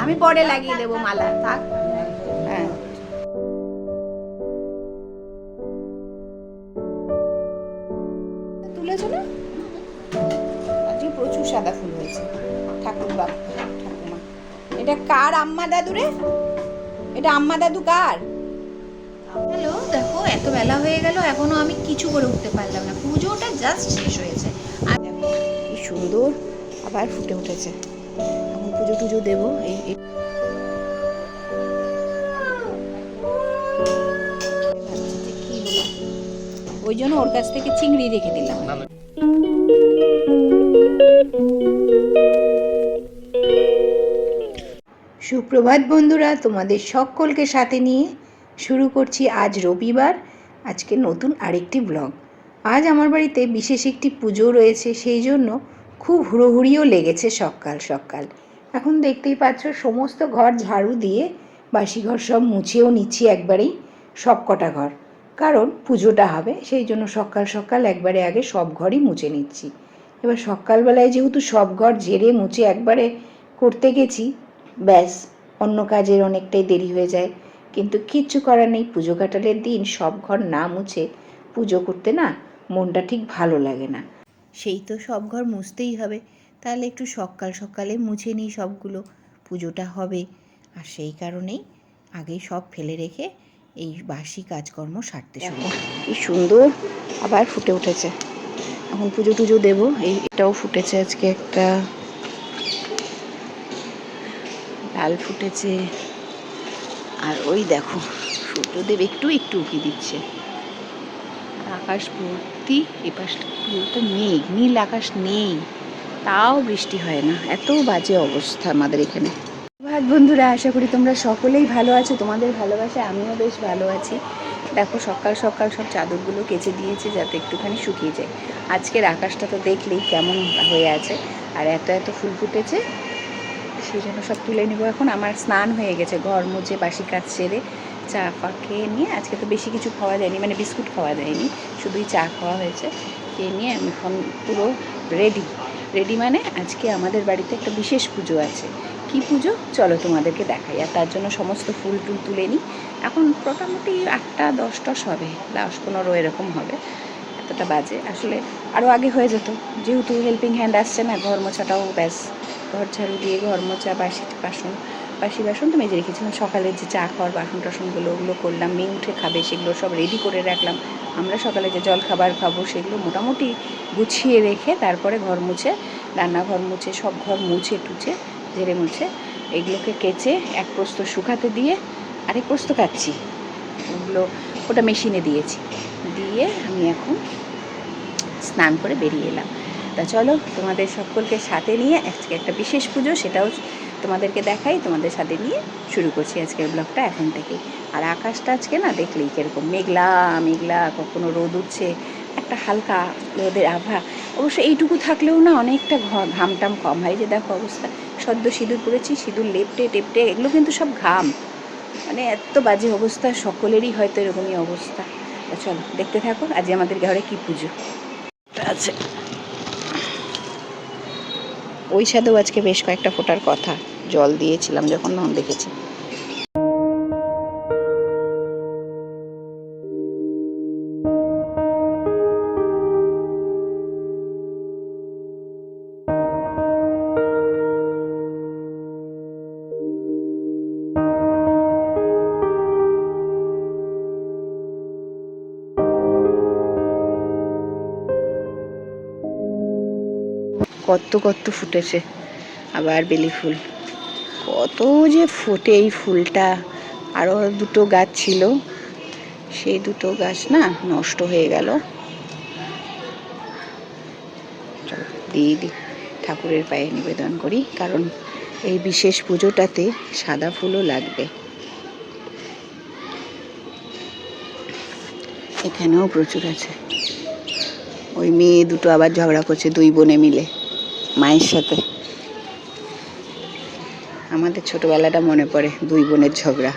আমি পরে লাগিয়ে দেবো মালা থাক। হ্যাঁ। তুলেছো না? আজকে প্রচুর সাদা ফুল হয়েছে। ঠাকুর বাবা ঠাকুমা এটা কার আম্মা দাদু রে? এটা আম্মা দাদু কার? হ্যালো দেখো এত বেলা হয়ে গেল এখনও আমি কিছু করে উঠতে পারলাম না। পুজোটা জাস্ট শেষ হয়েছে। আর কি সুন্দর আবার ফুটে উঠেছে। এখন পুজো টুজো দেবো, এই। ওই জন্য ওর কাছ থেকে চিংড়ি রেখে দিলাম সুপ্রভাত বন্ধুরা, তোমাদের সকলকে সাথে নিয়ে শুরু করছি আজ রবিবার, আজকে নতুন আরেকটি ব্লগ আজ আমার বাড়িতে বিশেষ একটি পুজো রয়েছে, সেই জন্য খুব হুড়োহুড়িও লেগেছে সকাল সকাল। এখন দেখতেই পাচ্ছ সমস্ত ঘর ঝাড়ু দিয়ে বাসি ঘর সব মুছেও নিচ্ছি একবারেই সব কটা ঘর। কারণ পুজোটা হবে, সেই জন্য সকাল সকাল একবারে আগে সব ঘরই মুছে নিচ্ছি। এবার সকালবেলায় যেহেতু সব ঘর ঝেড়ে মুছে একবারে করতে গেছি, ব্যাস, অন্য কাজের অনেকটাই দেরি হয়ে যায়। কিন্তু কিচ্ছু করার নেই, পুজো কাটালের দিন সব ঘর না মুছে পুজো করতে না মনটা ঠিক ভালো লাগে না। সেই তো সব ঘর মুছতেই হবে। তাহলে একটু সকাল সকালে মুছে নিই সবগুলো। পুজোটা হবে। আর সেই কারণেই আগেই সব ফেলে রেখে এই বাসি কাজকর্ম সারতে শুরু কি সুন্দর আবার ফুটে উঠেছে। এখন পুজো টুজো দেবো। এই এটাও ফুটেছে আজকে একটা। লাল ফুটেছে। আর ওই দেখো সূর্যদেব একটু একটু উঁকি দিচ্ছে। আকাশ ভর্তি এ পাশটা পুরোটা মেঘ, নীল আকাশ নেই। তাও বৃষ্টি হয় না, এত বাজে অবস্থা আমাদের এখানে। ভাত বন্ধুরা, আশা করি তোমরা সকলেই ভালো আছো। তোমাদের ভালোবাসা আমিও বেশ ভালো আছি। দেখো সকাল সকাল সব চাদরগুলো কেচে দিয়েছে যাতে একটুখানি শুকিয়ে যায়। আজকের আকাশটা তো দেখলেই কেমন হয়ে আছে। আর এত এত ফুল ফুটেছে, সেই জন্য সব তুলে নেব। এখন আমার স্নান হয়ে গেছে, ঘর মুছে বাসি কাজ সেরে। চা ফা খেয়ে নিয়ে আজকে তো বেশি কিছু খাওয়া যায়নি মানে বিস্কুট খাওয়া যায়নি, শুধুই চা খাওয়া হয়েছে খেয়ে নিয়ে আমি এখন পুরো রেডি রেডি মানে আজকে আমাদের বাড়িতে একটা বিশেষ পুজো আছে। কি পুজো? চলো তোমাদেরকে দেখাই, আর তার জন্য সমস্ত ফুল টুল তুলে নিই। এখন মোটামুটি আটটা, দশটা হবে দশ পনেরো এরকম হবে, এতটা বাজে। আসলে আরও আগে হয়ে যেত, যেহেতু হেল্পিং হ্যান্ড আসছে না, ঘর মোছাটাও ব্যাস, ঘর ঝাড়ু দিয়ে ঘর মোছা বাসি বাসন বাসি বাসন তো মেজে রেখেছিলাম। সকালে যে চা খাওয়ার বাসন টাসনগুলো ওগুলো করলাম মেয়ে উঠে খাবে, সেগুলো সব রেডি করে রাখলাম। আমরা সকালে যে জল খাবার খাব, সেগুলো মোটামুটি গুছিয়ে রেখে তারপরে ঘর মুছে, রান্নাঘর মুছে, সব ঘর মুছে, টুছে, ঝেড়ে মুছে, এগুলোকে কেচে এক প্রস্ত শুকাতে দিয়ে আরেক প্রস্ত কাচ্ছি। ওগুলো ওটা মেশিনে দিয়েছি। দিয়ে আমি এখন স্নান করে বেরিয়ে এলাম। তা চলো, তোমাদের সকলকে সাথে নিয়ে আজকে একটা বিশেষ পুজো, সেটাও তোমাদেরকে দেখাই, তোমাদের সাথে নিয়ে শুরু করছি আজকের ব্লগটা এখন থেকেই আর আকাশটা আজকে না দেখলেই কীরকম মেঘলা মেঘলা, কখনো রোদ উঠছে, একটা হালকা রোদের আভা। অবশ্য এইটুকু থাকলেও না অনেকটা ঘামটাম কম হয়। যে দেখো অবস্থা, সদ্য সিঁদুর পড়েছি সিঁদুর লেপটে, টেপটে, এগুলো কিন্তু সব ঘাম। মানে এত বাজে অবস্থা, সকলেরই হয়তো এরকমই অবস্থা। চলো, দেখতে থাকো, আজ আমাদের ঘরে কি পুজো। আছে। ওই আজকে বেশ কয়েকটা ফোটার কথা। জল দিয়েছিলাম যখন তখন দেখেছি। কত কত ফুটেছে। আবার বেলি ফুল। কত যে ফোটে এই ফুলটা। আরও দুটো গাছ ছিল। সেই দুটো গাছ না নষ্ট হয়ে গেল। দিয়ে দিই। ঠাকুরের পায়ে নিবেদন করি, কারণ এই বিশেষ পুজোটাতে সাদা ফুলও লাগবে। এখানেও প্রচুর আছে। ওই মেয়ে দুটো আবার ঝগড়া করছে দুই বোনে মিলে। মায়ের সাথে। আমাদের ছোটবেলাটা মনে পড়ে দুই বোনের ঝগড়া।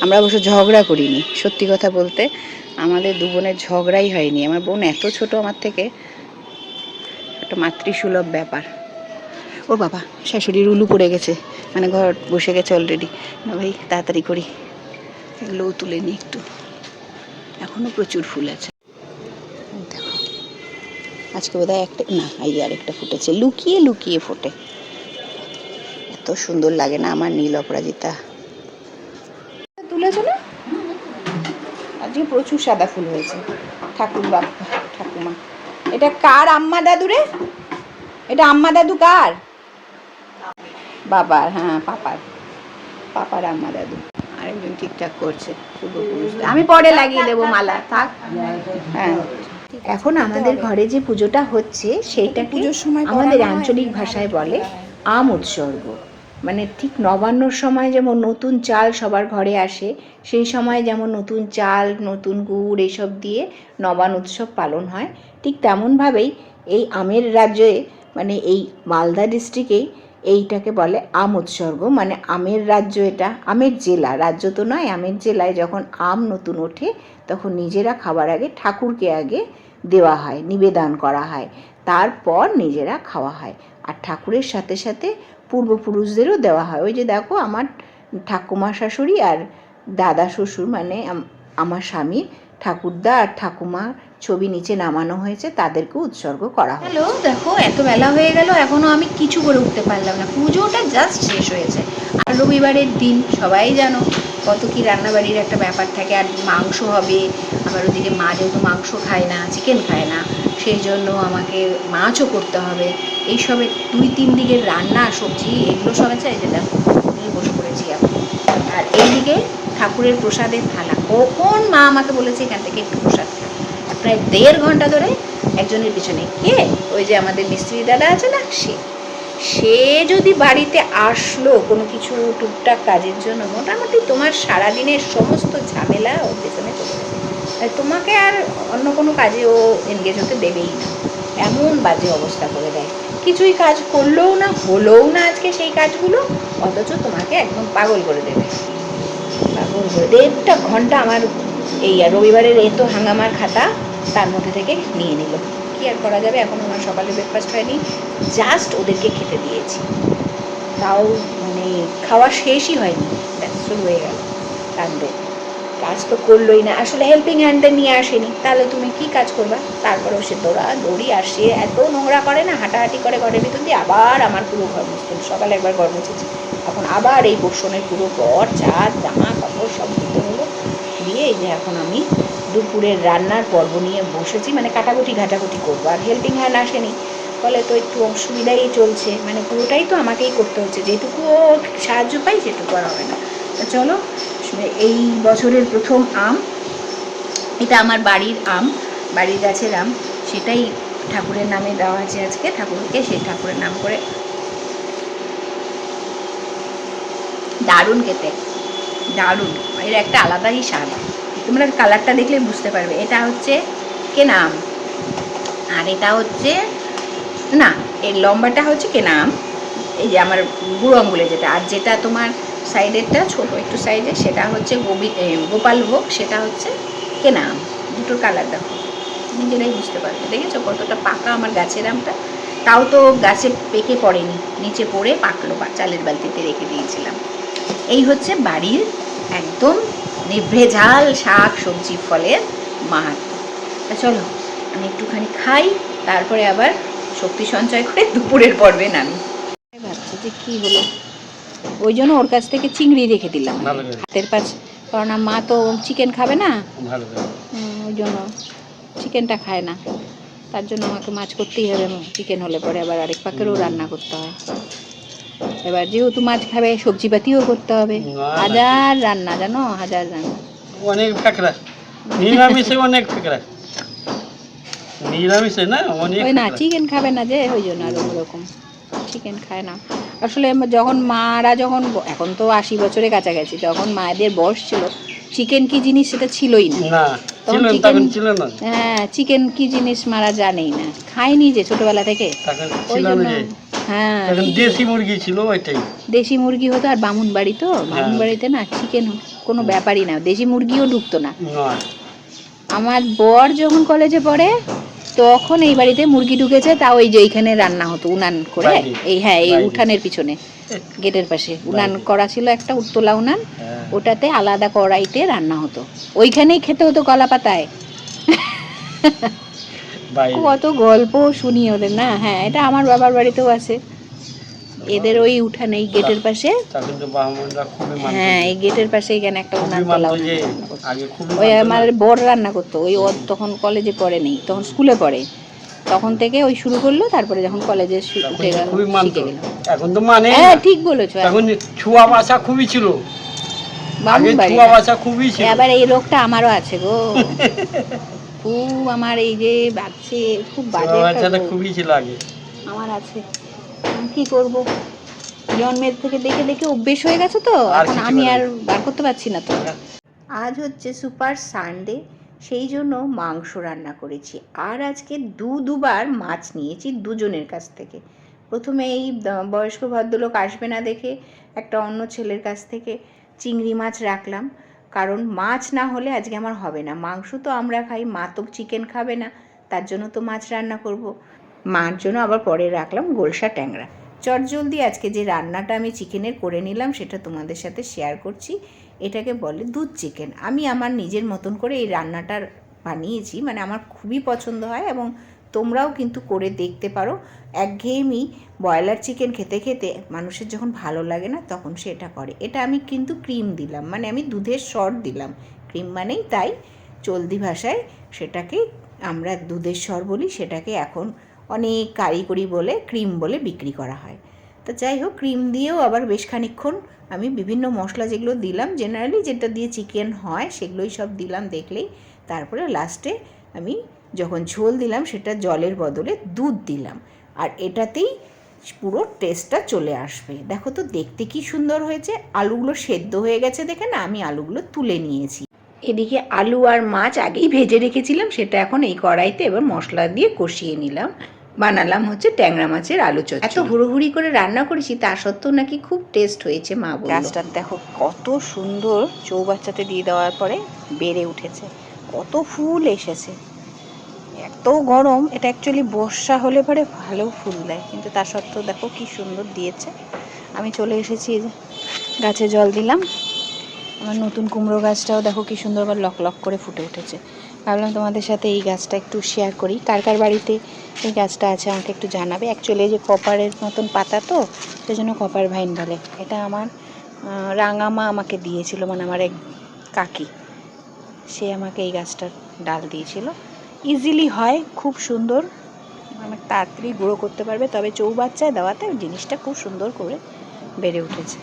আমরা অবশ্য ঝগড়া করিনি, সত্যি কথা বলতে আমাদের দু বোনের ঝগড়াই হয়নি। আমার বোন এত ছোট আমার থেকে, একটা মাতৃসুলভ ব্যাপার। ও বাবা শাশুড়ির উলু পড়ে গেছে মানে ঘর বসে গেছে অলরেডি না ভাই, তাড়াতাড়ি করি। এগুলোও তুলে নিই একটু। এখনও প্রচুর ফুল আছে। দেখো। আজকে বোধহয় একটা, না, এই আরেকটা ফুটেছে। লুকিয়ে লুকিয়ে ফোটে। এত সুন্দর লাগে না আমার নীল অপরাজিতা। তুলেছো না? আজকে প্রচুর সাদা ফুল হয়েছে। ঠাকুর বাবা ঠাকুমা। এটা কার আম্মা দাদু রে? এটা আম্মা দাদু কার? বাবার হ্যাঁ পাপার। পাপার আম্মা দাদু। আরেকজন ঠিকঠাক করছে পূর্বপুরুষদের। আমি পরে লাগিয়ে দেবো মালা। থাক। হ্যাঁ। এখন আমাদের ঘরে যে পুজোটা হচ্ছে সেইটা পুজোর সময় আমাদের আঞ্চলিক ভাষায় বলে আম উৎসর্গ। মানে ঠিক নবান্নর সময় যেমন নতুন চাল সবার ঘরে আসে সেই সময় যেমন নতুন চাল নতুন গুড় এইসব দিয়ে নবান উৎসব পালন হয় ঠিক তেমনভাবেই এই আমের রাজ্যে মানে এই মালদা ডিস্ট্রিক্টেই এইটাকে বলে আম উৎসর্গ মানে আমের রাজ্য এটা। আমের জেলা, রাজ্য তো নয়, আমের জেলায় যখন আম নতুন ওঠে, তখন নিজেরা খাবার আগে, ঠাকুরকে আগে দেওয়া হয়, নিবেদন করা হয়। তারপর নিজেরা খাওয়া হয়। আর ঠাকুরের সাথে সাথে পূর্বপুরুষদেরও দেওয়া হয়। ওই যে দেখো, আমার ঠাকুমা শাশুড়ি আর দাদা শ্বশুর মানে আমার স্বামীর ঠাকুরদা আর ঠাকুমার ছবি নিচে নামানো হয়েছে তাদেরকেও উৎসর্গ করা হলো দেখো, এত বেলা হয়ে গেল, এখনও আমি কিছু করে উঠতে পারলাম না। পুজোটা জাস্ট শেষ হয়েছে। আর রবিবারের দিন, সবাই জানো কত কি রান্নাবাড়ির একটা ব্যাপার থাকে, আর মাংস হবে, আবার ওদিকে মা যেহেতু মাংস খায় না চিকেন খায় না, সেই জন্য আমাকে মাছও করতে হবে। এইসবের দুই, তিন দিকের রান্না, সবজি, এগুলো সব আছে যে দেখো বসে পড়েছি এখন। আর এইদিকে ঠাকুরের প্রসাদের থালা। কখন মা আমাকে বলেছে এখান থেকে একটু প্রসাদ প্রায় দেড় ঘণ্টা ধরে একজনের পিছনে। কে? ওই যে আমাদের মিস্ত্রি দাদা আছে না? সে। সে যদি বাড়িতে আসলো কোনো কিছু টুকটাক কাজের জন্য, মোটামুটি তোমার সারাদিনের সমস্ত ঝামেলা ওর পেছনে চলে যাবে। তোমাকে আর অন্য কোনো কাজে ও এনগেজ হতে দেবেই না। এমন বাজে অবস্থা করে দেয়। কিছুই কাজ করলেও না, হলেও না আজকে সেই কাজগুলো, অথচ তোমাকে একদম পাগল করে দেবে। পাগল করে দেড়টা ঘণ্টা আমার এই রবিবারের এই তো হাঙ্গামার খাতা। তার মধ্যে থেকে নিয়ে নিল। কি আর করা যাবে? এখন আমার সকালে ব্রেকফাস্ট হয়নি। জাস্ট ওদেরকে খেতে দিয়েছি। তাও মানে খাওয়া শেষই হয়নি। ব্যাস, শুরু হয়ে গেল। কাঁদবে কাজ তো করলোই না। আসলে হেল্পিং হ্যান্ডদের নিয়ে আসেনি। তাহলে তুমি কি কাজ করবা? তারপরেও সে দৌড়া, দৌড়ি, আর সে এত নোংরা করে না, হাঁটাহাঁটি করে ঘরের ভিতর দিয়ে আবার আমার পুরো ঘর মুছতে সকালে একবার ঘর মুছেছি। এখন আবার এই বসনের পুরো ঘর চাঁদ জামা, কাপড় সব দিয়ে এই যে এখন আমি দুপুরের রান্নার পর্ব নিয়ে বসেছি মানে কাটাকুটি ঘাটাকুটি করব। আর হেল্পিং হ্যান্ড আসেনি, ফলে তো একটু অসুবিধাই চলছে। মানে পুরোটাই তো আমাকেই করতে হচ্ছে, যেটুকু সাহায্য পাই সেটুকু আর হবে না। চলো এই বছরের প্রথম আম, এটা আমার বাড়ির আম, বাড়ির গাছের আম, সেটাই ঠাকুরের নামে দেওয়া আছে আজকে। ঠাকুরকে সেই ঠাকুরের নাম করে দারুণ খেতে, দারুণ। এর একটা আলাদাই স্বাদ তোমরা কালারটা দেখলে বুঝতে পারবে। এটা হচ্ছে কেনাম। আর এটা হচ্ছে না এর লম্বাটা হচ্ছে কেনাম। এই যে আমার বুড়ো আঙ্গুলে যেটা। আর যেটা তোমার সাইডেরটা ছোট একটু সাইডে সেটা হচ্ছে গোবি এ, গোপালভোগ সেটা হচ্ছে কেনাম। দুটোর কালার দেখো। নিজেরাই বুঝতে পারবে। দেখেছ কতটা পাকা আমার গাছের আমটা? তাও তো গাছে পেকে পড়েনি। নিচে পড়ে পাকলো বা চালের বালতিতে রেখে দিয়েছিলাম। এই হচ্ছে বাড়ির একদম নিভৃ ঝাল শাক সবজি ফলের মাহাত্ম। তা চলো আমি একটুখানি খাই তারপরে আবার শক্তি সঞ্চয় করে দুপুরের পর্বে নামি। ভাবছি যে কি হলো? ওই জন্য ওর কাছ থেকে চিংড়ি রেখে দিলাম। হাতের কাছে কারণ মা তো চিকেন খাবে না। ওই জন্য চিকেনটা খায় না। তার জন্য আমাকে মাছ করতেই হবে চিকেন হলে পরে আবার আরেক পাকেরও রান্না করতে হয়। এবার যেহেতু মাছ খাবে সবজিপাতিও করতে হবে। হাজার রান্না জানো? হাজার রান্না। অনেক ফেকরা। নিরামিষে অনেক ফেকরা। নিরামিষে না অনেক ওই না চিকেন খাবে না যে ওই জন্য আর ওরকম। চিকেন খায় না। আসলে যখন মারা যখন এখন তো আশি বছরের কাছাকাছি যখন মায়েদের বয়স ছিল চিকেন কি জিনিস সেটা ছিলই না। তখন হ্যাঁ চিকেন কি জিনিস মারা জানেই না। খায়নি যে ছোটবেলা থেকে? ওই জন্য হ্যাঁ দেশি মুরগি ছিল ওইটাই। দেশি মুরগি হতো আর বামুন বাড়ি তো? বামুন হ্যাঁ। বাড়িতে না চিকেন কোনো ব্যাপারই না দেশি মুরগিও ঢুকতো না। আমার বর যখন কলেজে পড়ে তখন এই বাড়িতে মুরগি ঢুকেছে তা ওই যে এইখানে রান্না হতো উনান করে। এই হ্যাঁ এই উঠানের পিছনে গেটের পাশে। উনান? করা ছিল একটা উত্তলা উনান হ্যাঁ। ওটাতে আলাদা কড়াইতে রান্না হতো। ওইখানেই খেতে হতো কলা পাতায় কত গল্প শুনি ওদের না? হ্যাঁ এটা আমার বাবার বাড়িতেও আছে। এদের ওই উঠানে এই গেটের পাশে। হ্যাঁ এই গেটের পাশে এখানে একটা উনান তোলা ওই আমার। বড় রান্না করতো ওই ওর তখন কলেজে পড়ে নেই তখন স্কুলে পড়ে। তখন থেকে ওই শুরু করল তারপরে যখন কলেজে উঠে গেল শিখে গেল। এখন তো মানে হ্যাঁ ঠিক বলেছ ছুয়া বাসা খুবই ছিল। আগে ছুয়া বাসা খুবই ছিল। এবার এই রোগটা আমারও আছে গো। খুব আমার এই যে বাচ্চে খুব বাজে ছুয়া একটা বাসাটা রোগ। খুবই ছিল আগে। আমার আছে। কি করব? জন্মের থেকে দেখে দেখে অভ্যেস হয়ে গেছে তো এখন আমি আর বার করতে পারছি না তো। আজ হচ্ছে সুপার সানডে সেই জন্য মাংস রান্না করেছি। আর আজকে দু দুবার মাছ নিয়েছি দুজনের কাছ থেকে। প্রথমে এই বয়স্ক ভদ্রলোক আসবে না দেখে একটা অন্য ছেলের কাছ থেকে চিংড়ি মাছ রাখলাম। কারণ মাছ না হলে আজকে আমার হবে না। মাংস তো আমরা খাই, মা তো চিকেন খাবে না, তার জন্য তো মাছ রান্না করব। মার জন্য আবার পরে রাখলাম গোলসা ট্যাংরা। চটজলদি আজকে যে রান্নাটা আমি চিকেনের করে নিলাম, সেটা তোমাদের সাথে শেয়ার করছি। এটাকে বলে দুধ চিকেন আমি আমার নিজের মতন করে এই রান্নাটা বানিয়েছি মানে আমার খুবই পছন্দ হয় এবং তোমরাও কিন্তু করে দেখতে পারো। একঘেয়েমি ব্রয়লার চিকেন খেতে খেতে মানুষের যখন ভালো লাগে না, তখন সে এটা করে। এটা আমি কিন্তু ক্রিম দিলাম মানে আমি দুধের সর দিলাম। ক্রিম মানেই তাই, চলতি ভাষায় সেটাকে আমরা দুধের সর বলি, সেটাকে এখন অনেক কারিগরি বলে ক্রিম বলে বিক্রি করা হয়। তো যাই হোক ক্রিম দিয়েও আবার বেশ খানিক্ষণ আমি বিভিন্ন মশলা যেগুলো দিলাম জেনারেলি যেটা দিয়ে চিকেন হয় সেগুলোই সব দিলাম দেখলেই, তারপরে লাস্টে আমি যখন ঝোল দিলাম, সেটা জলের বদলে দুধ দিলাম। আর এটাতেই পুরো টেস্টটা চলে আসবে। দেখো তো, দেখতে কি সুন্দর হয়েছে। আলুগুলো সেদ্ধ হয়ে গেছে দেখে না, আমি আলুগুলো তুলে নিয়েছি। এদিকে আলু আর মাছ আগেই ভেজে রেখেছিলাম, সেটা এখন এই কড়াইতে এবার মশলা দিয়ে কষিয়ে নিলাম। বানালাম হচ্ছে ট্যাংরা মাছের আলু চচ্চড়ি। এত হুড়োহুড়ি করে রান্না করেছি, তা সত্ত্বেও নাকি খুব টেস্ট হয়েছে, মা বলল। গাছটা দেখো, কত সুন্দর চৌবাচ্চাতে দিয়ে দেওয়ার পরে বেড়ে উঠেছে। কত ফুল এসেছে। এত গরম, এটা অ্যাকচুয়ালি বর্ষা হলে পরে ভালো ফুল দেয়। কিন্তু তা সত্ত্বেও দেখো কি সুন্দর দিয়েছে। আমি চলে এসেছি গাছে জল দিলাম। আমার নতুন কুমড়ো গাছটাও দেখো কি সুন্দর আবার লক লক করে ফুটে উঠেছে। ভাবলাম তোমাদের সাথে এই গাছটা একটু শেয়ার করি। কার কার বাড়িতে এই গাছটা আছে আমাকে একটু জানাবে। অ্যাকচুয়ালি যে কপারের মতন পাতা তো সেই জন্য কপার ভাইন বলে। এটা আমার রাঙামা আমাকে দিয়েছিল মানে আমার এক কাকি। সে আমাকে এই গাছটার ডাল দিয়েছিল। ইজিলি হয়, খুব সুন্দর। অনেক তাড়াতাড়ি গুঁড়ো করতে পারবে, তবে চৌবাচ্চায় দেওয়াতে জিনিসটা খুব সুন্দর করে বেড়ে উঠেছে।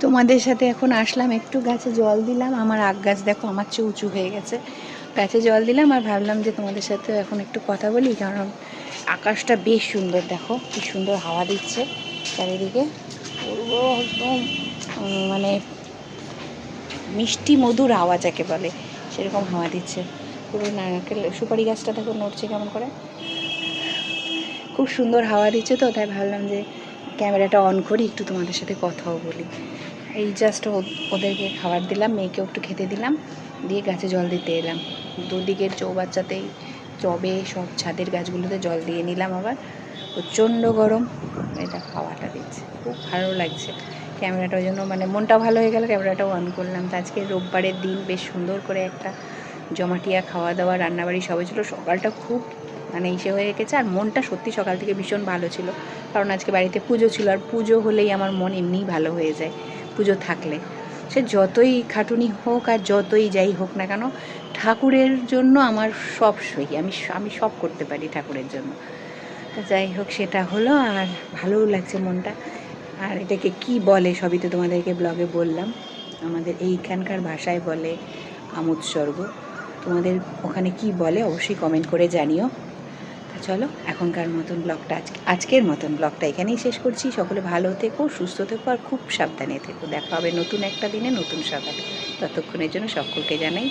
তোমাদের সাথে এখন আসলাম, একটু গাছে জল দিলাম। আমার আগ গাছ দেখো, আমার চেয়ে উঁচু হয়ে গেছে। গাছে জল দিলাম আর ভাবলাম যে তোমাদের সাথে এখন একটু কথা বলি, কারণ আকাশটা বেশ সুন্দর, দেখো কি সুন্দর হাওয়া দিচ্ছে চারিদিকে। পুরো একদম মানে মিষ্টি মধুর হাওয়া যাকে বলে, সেরকম হাওয়া দিচ্ছে। পুরো নারকেল, সুপারি গাছটা দেখো নড়ছে কেমন করে। খুব সুন্দর হাওয়া দিচ্ছে তো, তাই ভাবলাম যে ক্যামেরাটা অন করি, একটু তোমাদের সাথে কথাও বলি। এই জাস্ট ওদেরকে খাবার দিলাম মেয়েকেও একটু খেতে দিলাম, দিয়ে গাছে জল দিতে এলাম। দুদিকের চৌবাচ্চাতেই টবে সব ছাদের গাছগুলোতে জল দিয়ে নিলাম আবার। প্রচণ্ড গরম, এটা হাওয়াটা দিচ্ছে, খুব ভালো লাগছে। ক্যামেরাটার জন্য মানে মনটা ভালো হয়ে গেল ক্যামেরাটাও অন করলাম। তো আজকে রোববারের দিন, বেশ সুন্দর করে একটা জমাটিয়া খাওয়া দাওয়া রান্নাবাড়ি সবাই ছিল। সকালটা খুব মানে ইসে হয়ে গেছে আর মনটা সত্যি সকাল থেকে ভীষণ ভালো ছিল। কারণ আজকে বাড়িতে পুজো ছিল আর পুজো হলেই আমার মন এমনিই ভালো হয়ে যায় পুজো থাকলে। সে যতই খাটুনি হোক আর যতই যাই হোক না কেন, ঠাকুরের জন্য আমার সব সই। আমি আমি সব করতে পারি ঠাকুরের জন্য। যাই হোক, সেটা হলো আর ভালোও লাগছে মনটা। আর এটাকে কি বলে সবই তো তোমাদেরকে ব্লগে বললাম। আমাদের এইখানকার ভাষায় বলে আমোৎসর্গ তোমাদের ওখানে কি বলে অবশ্যই কমেন্ট করে জানিও। তা চলো, এখনকার মতন ব্লগটা আজকে, আজকের মতন ব্লগটা এখানেই শেষ করছি। সকলে ভালো থেকো, সুস্থ থেকো আর খুব সাবধানে থেকো। দেখা হবে নতুন একটা দিনে নতুন সকালে। ততক্ষণের জন্য সকলকে জানাই